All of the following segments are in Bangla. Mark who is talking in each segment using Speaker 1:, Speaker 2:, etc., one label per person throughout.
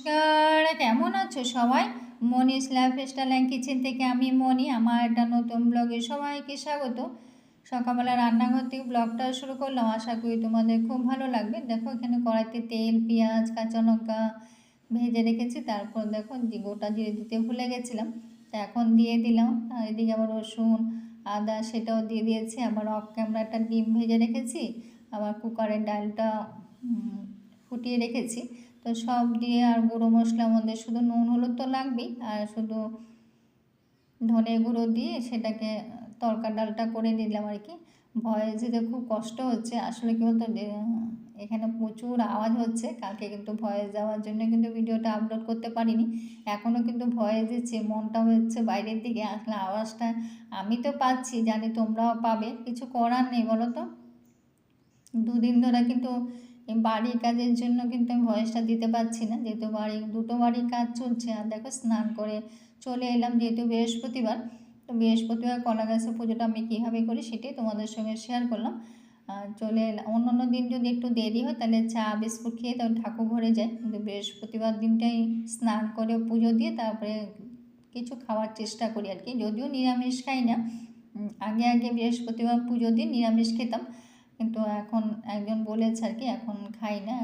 Speaker 1: নমস্কার, কেমন আছো সবাই? Moni's lifestyle and kitchen থেকে আমি মনি, আমার একটা নতুন ব্লগে সবাইকে স্বাগত। সকালবেলা রান্নাঘর থেকে ব্লগটা শুরু করলাম, আশা করি তোমাদের খুব ভালো লাগবে। দেখো, এখানে কড়াইতে তেল, পেঁয়াজ, কাঁচা লঙ্কা ভেজে রেখেছি। তারপর দেখো গোটা জিরে দিতে ভুলে গেছিলাম, তা এখন দিয়ে দিলাম। এদিকে আবার রসুন, আদা, সেটাও দিয়ে দিয়েছি। আবার অফ ক্যামেরা একটা ডিম ভেজে রেখেছি। আবার কুকারের ডালটা ফুটিয়ে রেখেছি। তো সব দিয়ে আর গুঁড়ো মশলার মধ্যে শুধু নুন, হলুদ তো লাগবেই। আর শুধু ধনে গুঁড়ো দিয়ে সেটাকে তরকা ডালটা করে নিলাম আর কি। ভয়ে যেতে খুব কষ্ট হচ্ছে, আসলে কী বলতো এখানে প্রচুর আওয়াজ হচ্ছে। কালকে কিন্তু ভয়ে যাওয়ার জন্য কিন্তু ভিডিওটা আপলোড করতে পারিনি। এখনও কিন্তু ভয়েস দিচ্ছে মনটা হচ্ছে বাইরের দিকে। আসলে আওয়াজটা আমি তো পাচ্ছি, জানি তোমরাও পাবে। কিছু করার নেই বলো তো? দুদিন ধরে কিন্তু এই বাড়ির কাজের জন্য কিন্তু আমি ভয়েসটা দিতে পারছি না। যেহেতু বাড়ি, দুটো বাড়ির কাজ চলছে আর দেখো স্নান করে চলে এলাম যেহেতু বৃহস্পতিবার। তো বৃহস্পতিবার কলা গাছের পুজোটা আমি কীভাবে করি সেটাই তোমাদের সঙ্গে শেয়ার করলাম। চলে এলাম অন্য অন্য দিন যদি একটু দেরি হয় তাহলে চা, বিস্কুট খেয়ে তখন ঠাকুর ঘরে যাই। কিন্তু বৃহস্পতিবার দিনটাই স্নান করে পুজো দিয়ে তারপরে কিছু খাওয়ার চেষ্টা করি আর কি। যদিও নিরামিষ খাই না। আগে আগে বৃহস্পতিবার পুজো দিয়ে নিরামিষ খেতাম। কিন্তু এখন একজন বলেছে আর কি, এখন খাই না,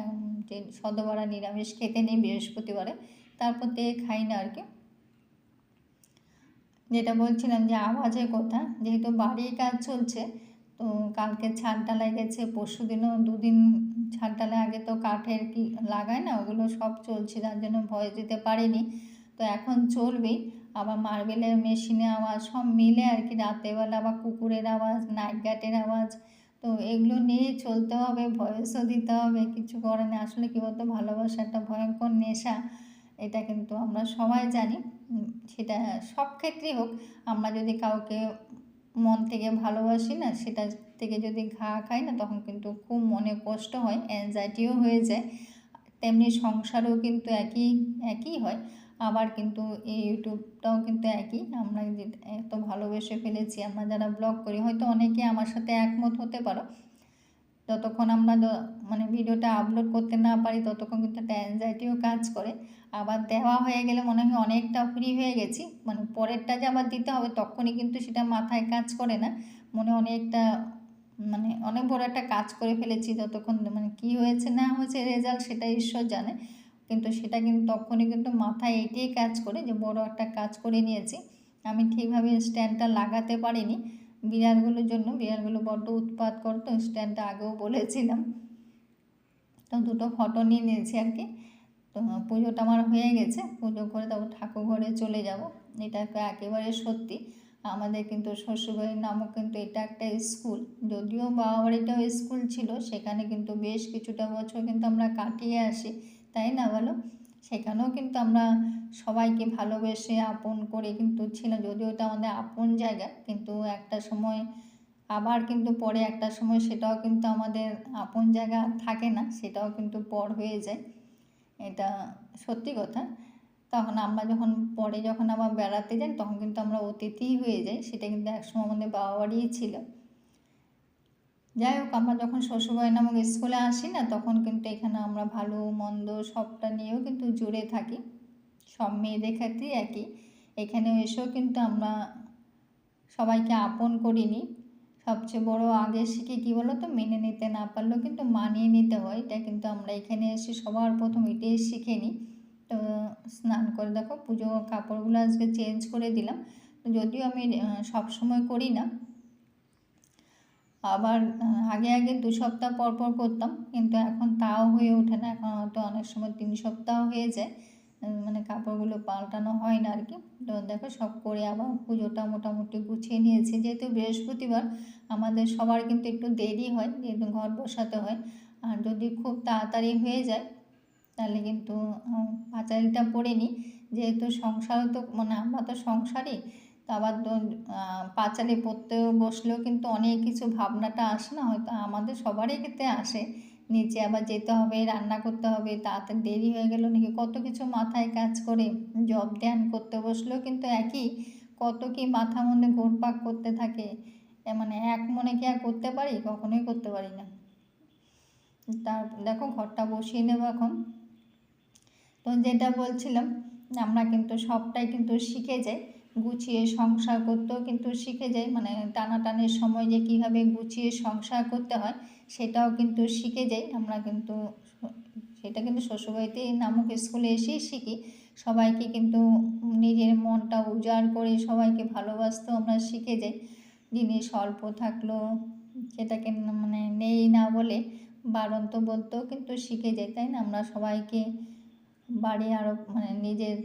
Speaker 1: যে সদবারা নিরামিষ খেতে নেই বৃহস্পতিবারে, তারপর থেকে খাই না আর কি। যেটা বলছিলাম যে আওয়াজের কথা, যেহেতু বাড়ির কাজ চলছে, তো কালকে ছাদ ঢালাই গেছে, পরশু দিনও দুদিন ছাদ আগে তো কাঠের কি লাগায় না, ওগুলো সব চলছে, তার জন্য ভয় দিতে পারিনি। তো এখন চলবেই আবার মার্বেলের মেশিনে আওয়াজ সব মিলে আর কি রাতেরবেলা আবার কুকুরের আওয়াজ, নাইট গার্ডের আওয়াজ তো এগুলো নিয়ে চলতে হবে ভয়েসও দিতে হবে, কিছু করে না আসলে কী বলতো, ভালোবাসা একটা ভয়ঙ্কর নেশা, এটা কিন্তু আমরা সবাই জানি। সেটা সব ক্ষেত্রেই হোক, আমরা যদি কাউকে মন থেকে ভালোবাসি না, সেটা থেকে যদি ঘা খাই না, তখন কিন্তু খুব মনে কষ্ট হয় অ্যাংজাইটিও হয়ে যায়। তেমনি সংসারও কিন্তু একই একই হয়। আবার কিন্তু এই ইউটিউবটাও কিন্তু একই। আমরা এত ভালোবেসে ফেলেছি, আমরা যারা ব্লগ করি, হয়তো অনেকে আমার সাথে একমত হতে পারো। যতক্ষণ আমরা মানে ভিডিওটা আপলোড করতে না পারি, ততক্ষণ কিন্তু একটা অ্যাংজাইটিও কাজ করে। আবার দেওয়া হয়ে গেলে মনে হয় অনেকটা ফ্রি হয়ে গেছি। মানে পরেরটা যে আবার দিতে হবে, তখনই কিন্তু সেটা মাথায় কাজ করে না। মনে অনেকটা মানে অনেক বড় একটা কাজ করে ফেলেছি, যতক্ষণ মানে কি হয়েছে, না হয়েছে রেজাল্ট সেটা ঈশ্বর জানে। কিন্তু সেটা কিন্তু তখনই কিন্তু মাথায় এটাই কাজ করে যে বড় একটা কাজ করে নিয়েছি। আমি ঠিকভাবে স্ট্যান্ডটা লাগাতে পারিনি। বিড়ালগুলোর জন্য, বিড়ালগুলো বড্ড উৎপাত করতো স্ট্যান্ডটা আগেও বলেছিলাম। তো দুটো ফটো নিয়ে নিয়েছি আর কি। তো পুজোটা আমার হয়ে গেছে, পুজো করে তারপর ঠাকুর ঘরে চলে যাব। এটা একেবারে সত্যি। আমাদের কিন্তু শ্বশুরবাড়ির নামও কিন্তু এটা একটা স্কুল। যদিও বাবা বাড়িটাও স্কুল ছিল, সেখানে কিন্তু বেশ কিছুটা বছর কিন্তু আমরা কাটিয়ে আসি। তাই না বলো? সেখানেও কিন্তু আমরা সবাইকে ভালোবেসে আপন করে কিন্তু ছিলাম, যদিও এটা আমাদের আপন জায়গা, কিন্তু একটা সময়, আবার কিন্তু পরে একটা সময় সেটাও কিন্তু আমাদের আপন জায়গা থাকে না, সেটাও কিন্তু পর হয়ে যায়। এটা সত্যি কথা। তখন আমরা যখন, পরে যখন আবার বেড়াতে যাই, তখন কিন্তু আমরা অতিথিই হয়ে যাই, সেটা কিন্তু একসময় আমাদের বাবা বাড়িই ছিল। যাই হোক, আমরা যখন শ্বশুরবাড়ি নামক স্কুলে আসি না, তখন কিন্তু এখানে আমরা ভালো, মন্দ সবটা নিয়েও কিন্তু জুড়ে থাকি। সব মেয়েদের ক্ষেত্রেই একই। এখানে এসেও কিন্তু আমরা সবাইকে আপন করিনি। সবচেয়ে বড় আগে শিখে কী বলো তো মেনে নিতে না পারলেও কিন্তু মানিয়ে নিতে হয়। এটা কিন্তু আমরা এখানে এসে সবার প্রথম এটাই শিখে নিই তো স্নান করে দেখো, পুজো কাপড়গুলো আজকে চেঞ্জ করে দিলাম। যদিও আমি সব সময় করি না আবার আগে আগে দু সপ্তাহ পর পর করতাম, কিন্তু এখন তাও হয়ে ওঠে না। এখন হয়তো অনেক সময় তিন সপ্তাহ হয়ে যায় মানে কাপড়গুলো পাল্টানো হয় না আর কি তো দেখো, সব করে আবার পুজোটা মোটামুটি গুছিয়ে নিয়েছি। যেহেতু বৃহস্পতিবার, আমাদের সবার কিন্তু একটু দেরি হয়, যেহেতু ঘর বসাতে হয়। আর যদি খুব তাড়াতাড়ি হয়ে যায়, তাহলে কিন্তু পাঁচালিটা পরে নিই। যেহেতু সংসারও তো মানে আমরা তো সংসারই আবার পাঁচালি পড়তেও বসলেও কিন্তু অনেক কিছু ভাবনাটা আসে না, হয়তো আমাদের সবারই ক্ষেত্রে আসে। নিচে আবার যেতে হবে, রান্না করতে হবে তাড়াতাড়ি দেরি হয়ে গেল নাকি? কত কিছু মাথায় কাজ করে জব ধ্যান করতে বসলেও কিন্তু একই কত কি মাথা মনে ঘোরপাক করতে থাকে। মানে এক মনে কি আর করতে পারি? কখনোই করতে পারি না। তার, দেখো ঘরটা বসিয়ে নেব এখন। তো যেটা বলছিলাম, আমরা কিন্তু সবটাই কিন্তু শিখে যাই। গুছিয়ে সংসার করতেও কিন্তু শিখে যাই মানে টানাটানির সময় যে কীভাবে গুছিয়ে সংসার করতে হয়, সেটাও কিন্তু শিখে যাই আমরা কিন্তু সেটা কিন্তু শ্বশুরবাড়িতে নামক স্কুলে এসেই শিখি। সবাইকে কিন্তু নিজের মনটা উজাড় করে সবাইকে ভালোবাসতেও আমরা শিখে যাই। জিনিস অল্প থাকলেও সেটাকে মানে নেই না বলে বারন্ত বলতেও কিন্তু শিখে যাই, তাই না? আমরা সবাইকে বাড়ি আরও মানে নিজের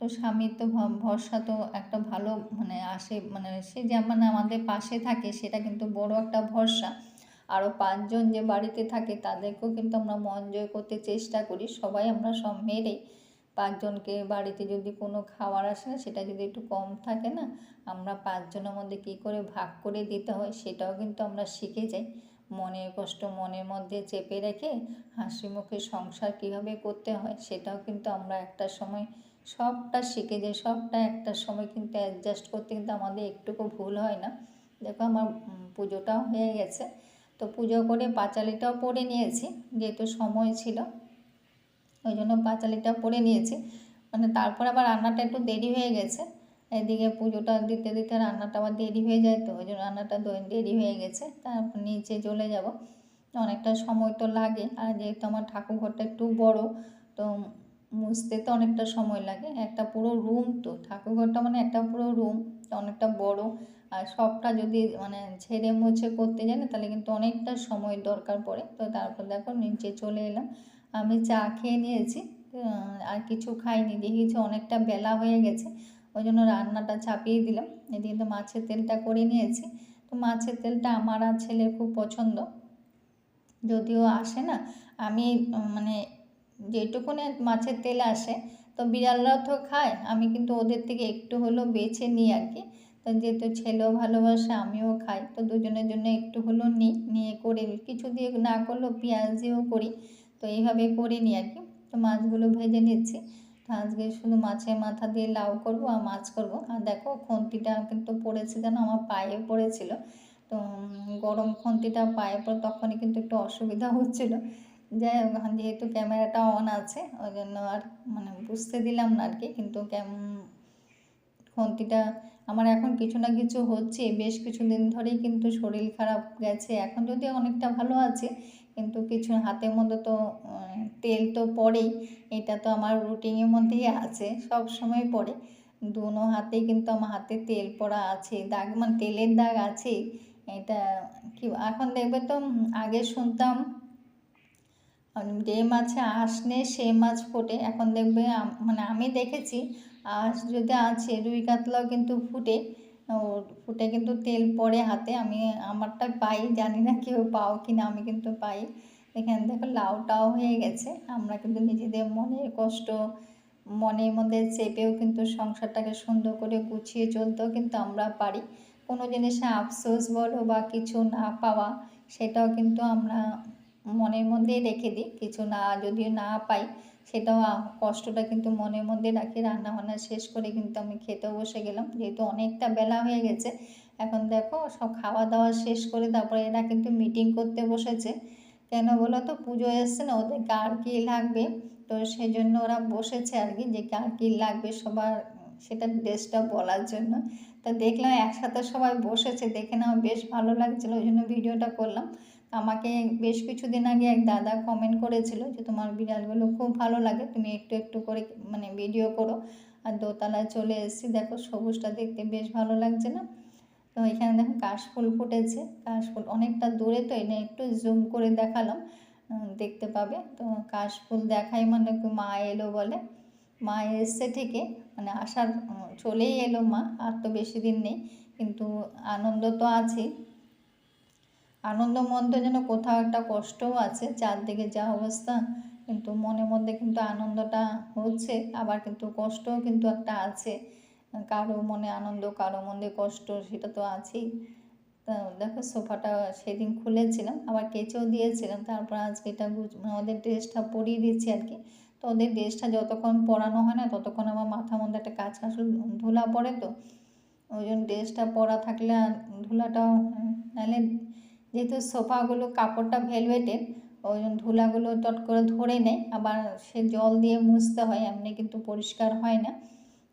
Speaker 1: তো স্বামীর তো ভরসা তো একটা ভালো মানে আসে মানে সে যেমন আমাদের পাশে থাকে সেটা কিন্তু বড় একটা ভরসা। আরও পাঁচজন যে বাড়িতে থাকে তাদেরকেও কিন্তু আমরা মন জয় করতে চেষ্টা করি, সবাই আমরা সব মেরে পাঁচজনকে বাড়িতে যদি কোনো খাবার আসে না সেটা যদি একটু কম থাকে না, আমরা পাঁচজনের মধ্যে কী করে ভাগ করে দিতে হয় সেটাও কিন্তু আমরা শিখে যাই। মনের কষ্ট মনের মধ্যে চেপে রেখে হাসি মুখে সংসার কীভাবে করতে হয় সেটাও কিন্তু আমরা একটা সময় সবটা শিখে যাই সবটা একটা সময় কিন্তু অ্যাডজাস্ট করতে কিন্তু আমাদের একটুকু ভুল হয় না। দেখো আমার পুজোটাও হয়ে গেছে, তো পুজো করে পাঁচালিটাও পরে নিয়েছি, যেহেতু সময় ছিল, ওই জন্য পাঁচালিটা পরে নিয়েছি। মানে তারপর আবার রান্নাটা একটু দেরি হয়ে গেছে, এদিকে পুজোটা দিতে দিতে রান্নাটা আবার দেরি হয়ে যায় তো, ওই জন্য রান্নাটা দেরি হয়ে গেছে, তারপর নিচে চলে যাব। অনেকটা সময় তো লাগে, আর যেহেতু আমার ঠাকুর ঘরটা একটু বড়, তো মুছতে তো অনেকটা সময় লাগে। একটা পুরো রুম তো ঠাকুর ঘরটা মানে একটা পুরো রুম অনেকটা বড়। আর সবটা যদি মানে ছেড়ে মুছে করতে যাই না তাহলে কিন্তু অনেকটা সময় দরকার পড়ে। তো তারপর দেখো নিচে চলে এলাম। আমি চা খেয়ে নিয়েছি আর কিছু খাইনি। দেখেছি অনেকটা বেলা হয়ে গেছে, ওই জন্য রান্নাটা চাপিয়ে দিলাম। এদিকে তো মাছের তেলটা করে নিয়েছি। তো মাছের তেলটা আমার আর ছেলের খুব পছন্দ। যদিও আসে না, আমি মানে যেটুকুনে মাছের তেল আসে, তো বিড়ালরাও তো খায়, আমি কিন্তু ওদের থেকে একটু হলেও বেছে নিই আর কি। তো যেহেতু ছেলেও ভালোবাসে, আমিও খাই, তো দুজনের জন্য একটু হলেও নিই, নিয়ে করে নিই। কিছু দিয়ে না করলেও পেঁয়াজ দিয়েও করি, তো এইভাবে করে নিই আর কি। তো মাছগুলো ভেজে নিচ্ছি, তো আজকে শুধু মাছের মাথা দিয়ে লাউ করব আর মাছ করব। আর দেখো, খন্তিটা কিন্তু পড়েছে যেন, আমার পায়ে পড়েছিল। তো গরম খন্তিটা পায়ে পড়ে, তখনই কিন্তু একটু অসুবিধা হচ্ছিল। যাই হোক, এখন যেহেতু ক্যামেরাটা অন আছে ওই জন্য আর মানে বুঝতে দিলাম না আর কি কিন্তু ক্যাম খন্তিটা আমার এখন কিছু না কিছু হচ্ছে, বেশ কিছুদিন ধরেই কিন্তু শরীর খারাপ গেছে, এখন যদি অনেকটা ভালো আছে, কিন্তু কিছু হাতের মধ্যে তো তেল তো পড়েই, এটা তো আমার রুটিনের মধ্যেই আছে, সব সময় পড়ে, দুনো হাতেই কিন্তু আমার হাতে তেল পড়া আছে, দাগ মানে তেলের দাগ আছে এটা কি, এখন দেখবে তো আগে শুনতাম যে মাছে আঁশ নেই সে মাছ ফোটে। এখন দেখবে মানে আমি দেখেছি, আঁশ যদি আছে, রুই কাতলাও কিন্তু ফুটে। ফুটে কিন্তু তেল পড়ে হাতে। আমি, আমারটা পাই, জানি না কেউ পাও কি না আমি কিন্তু পাই। এখানে দেখো লাউটাও হয়ে গেছে। আমরা কিন্তু নিজেদের মনের কষ্ট, মনের মধ্যে চেপেও কিন্তু সংসারটাকে সুন্দর করে গুছিয়ে চলতেও কিন্তু আমরা পারি। কোনো জিনিসে আফসোস বলো বা কিছু না পাওয়া, সেটাও কিন্তু আমরা মনের মধ্যেই রেখে দিই, কিছু না, যদিও না পাই, সেটাও কষ্টটা কিন্তু মনের মধ্যে রাখি রান্না বান্না শেষ করে কিন্তু আমি খেতে বসে গেলাম, যেহেতু অনেকটা বেলা হয়ে গেছে, এখন দেখো সব খাওয়া দাওয়া শেষ করে তারপরে এরা কিন্তু মিটিং করতে বসেছে, কেন বলো তো? পুজো এসছে না ওদের কার কী লাগবে? তো সেই জন্য ওরা বসেছে আর কি, যে কার কী লাগবে সবার, সেটা ড্রেসটা বলার জন্য, তা দেখলাম একসাথে সবাই বসেছে, দেখে না বেশ ভালো লাগছিল, ওই জন্য ভিডিওটা করলাম আমাকে বেশ কিছুদিন আগে এক দাদা কমেন্ট করেছিল যে, তোমার বিড়ালগুলো খুব ভালো লাগে, তুমি একটু একটু করে মানে ভিডিও করো। আর দোতলায় চলে এসেছি। দেখো, সবুজটা দেখতে বেশ ভালো লাগছে না? তো এখানে দেখো কাশফুল ফুটেছে। কাশফুল অনেকটা দূরে তো এনে একটু জুম করে দেখালাম। দেখতে পাবে? তো কাশফুল দেখাই মানে মা এলো বলে। মা এসছে থেকে মানে আসার, চলেই এলো মা, আর তো বেশি দিন নেই। কিন্তু আনন্দ তো আছেই। আনন্দ মধ্যে যেন কোথাও একটা কষ্টও আছে, চারদিকে যা অবস্থা, কিন্তু মনের মধ্যে কিন্তু আনন্দটা হচ্ছে, আবার কিন্তু কষ্টও কিন্তু একটা আছে। কারও মনে আনন্দ, কারও মনে কষ্ট, সেটা তো আছেই। তা দেখো, সোফাটা সেদিন খুলেছিলাম, আবার কেচেও দিয়েছিলাম, তারপর আজকে এটা ওদের ড্রেসটা পরিয়ে দিচ্ছি আর কি। তো ওদের ড্রেসটা যতক্ষণ পরানো হয় না, ততক্ষণ আমার মাথার মধ্যে একটা কাজ কাজ ধুলা পড়ে তো। ওই জন্য ড্রেসটা পরা থাকলে আর ধুলাটাও নাহলে যেহেতু সোফাগুলো কাপড়টা ভেলভেটের ওই ধুলাগুলো টট করে ধরে নেয় আবার সে জল দিয়ে মুছতে হয়, এমনি কিন্তু পরিষ্কার হয় না।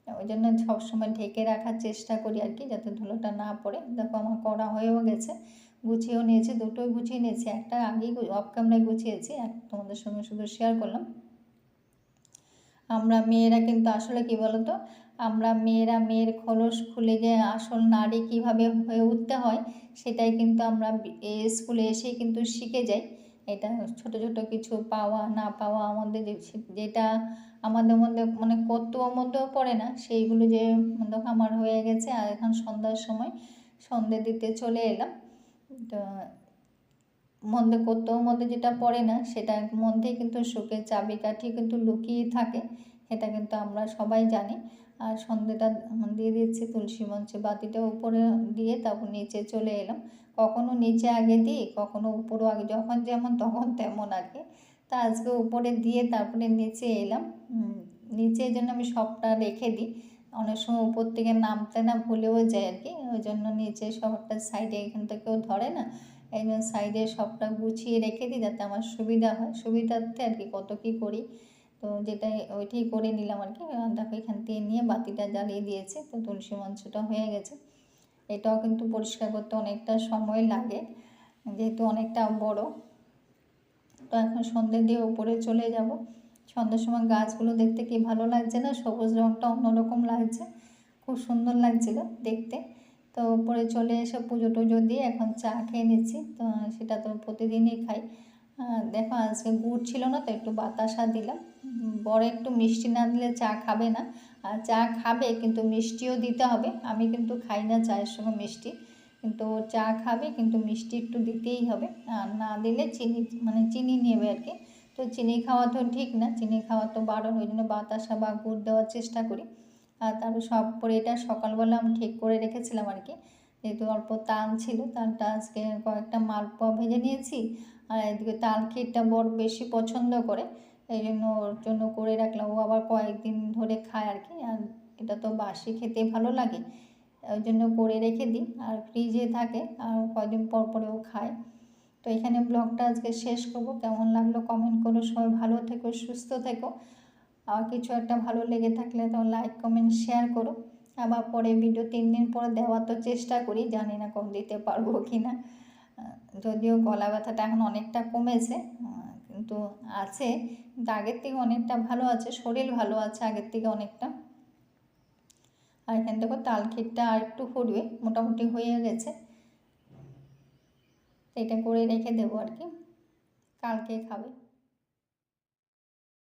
Speaker 1: ওই জন্য সবসময় ঢেকে রাখার চেষ্টা করি আর কি, যাতে ধুলোটা না পড়ে। দেখো আমার করা হয়েও গেছে, গুছিয়েও নিয়েছি, দুটোই গুছিয়ে নিয়েছি। একটা আগেই অফ ক্যামেরায় গুছিয়েছি, এক তোমাদের সঙ্গে শুধু শেয়ার করলাম। আমরা মেয়েরা কিন্তু আসলে কি বলতো আমরা মেয়েরা মেয়ের খোলস খুলে যে আসল নারী কীভাবে হয়ে উঠতে হয়, সেটাই কিন্তু আমরা স্কুলে এসেই কিন্তু শিখে যাই। এটা ছোট ছোট কিছু পাওয়া, না পাওয়া আমাদের যেটা আমাদের মধ্যে মানে কর্তব্যর মধ্যেও পড়ে না, সেইগুলো যে আমার হয়ে গেছে আর এখন সন্ধ্যার সময় সন্ধে দিতে চলে এলাম। তো মধ্যে কর্তব্যর মধ্যে যেটা পড়ে না সেটার মধ্যেই কিন্তু সুখের চাবিকাঠি কিন্তু লুকিয়ে থাকে এটা কিন্তু আমরা সবাই জানি। আর সন্ধেটা দিয়ে দিচ্ছি তুলসী মঞ্চে বাতিটা উপরে দিয়ে তারপর নিচে চলে এলাম। কখনো নিচে আগে দিই, কখনো উপরও আগে, যখন যেমন তখন তেমন আগে। তা আজকে উপরে দিয়ে তারপরে নিচে এলাম। নিচে এই জন্য আমি সবটা রেখে দিই। অনেক সময় উপর থেকে নামতে না ভুলেও যায় আর কি। ওই জন্য নিচে সবটা সাইডে এখান থেকেও ধরে না। এই জন্য সাইডে সবটা গুছিয়ে রেখে দিই যাতে আমার সুবিধা হয়। সুবিধার্থে আর কি কত কী করি। তো যেটা ওইটাই করে নিলাম আর কি। দেখো এখান থেকে নিয়ে বাতিটা জ্বালিয়ে দিয়েছে, তো তুলসী মঞ্চটা হয়ে গেছে। এটাও কিন্তু পরিষ্কার করতে অনেকটা সময় লাগে, যেহেতু অনেকটা বড়। তো এখন সন্ধ্যে দিয়ে উপরে চলে যাব। সন্ধ্যের সময় গাছগুলো দেখতে কি ভালো লাগছে না? সবুজ রঙটা অন্যরকম লাগছে। খুব সুন্দর লাগছিল দেখতে। তো উপরে চলে এসে পুজো টুজো দিয়ে এখন চা খেয়ে নিচ্ছি। তো সেটা তো প্রতিদিনই খাই। দেখো আজকে গুড় ছিল না, তো একটু বাতাসা দিলাম। বড় একটু মিষ্টি না দিলে চা খাবে না। আর চা খাবে, কিন্তু মিষ্টিও দিতে হবে। আমি কিন্তু খাই না চায়ের সঙ্গে মিষ্টি। কিন্তু চা খাবে, কিন্তু মিষ্টি একটু দিতেই হবে। আর না দিলে চিনি মানে চিনি নেবে আর কি। তো চিনি খাওয়া তো ঠিক না, চিনি খাওয়া তো বারণ। ওই জন্য বাতাসা বা গুড় দেওয়ার চেষ্টা করি। আর তারপর সব পরে এটা সকালবেলা আমি ঠিক করে রেখেছিলাম আর কি। যেহেতু অল্প তাল ছিল তালটা আজকে কয়েকটা মালপোয়া ভেজে নিয়েছি। আর এদিকে তাল ক্ষীরটা বড় বেশি পছন্দ করে, এই জন্য ওর জন্য করে রাখলাম। ও আবার কয়েকদিন ধরে খায় আর কি, আর এটা তো বাসি খেতে ভালো লাগে, ওই জন্য করে রেখে দিই। আর ফ্রিজে থাকে, আর কয়েকদিন পর পরে ও খায়। তো এখানে ব্লগটা আজকে শেষ করব। কেমন লাগল কমেন্ট করো, সবাই ভালো থেকো, সুস্থ থেকো। আর কিছু একটা ভালো লেগে থাকলে তো লাইক, কমেন্ট, শেয়ার করো। আবার পরে ভিডিও তিন দিন পরে দেওয়ার তো চেষ্টা করি, জানি না কখন দিতে পারব কি না যদিও গলা ব্যথাটা এখন অনেকটা কমেছে কিন্তু আছে, কিন্তু আগের থেকে অনেকটা ভালো আছে, শরীর ভালো আছে আগের থেকে অনেকটা। আর এখান থেকে তাল ক্ষীরটা আর একটু ফুটবে, মোটামুটি হয়ে গেছে। এটা করে রেখে দেবো আর কি, কালকে খাবে।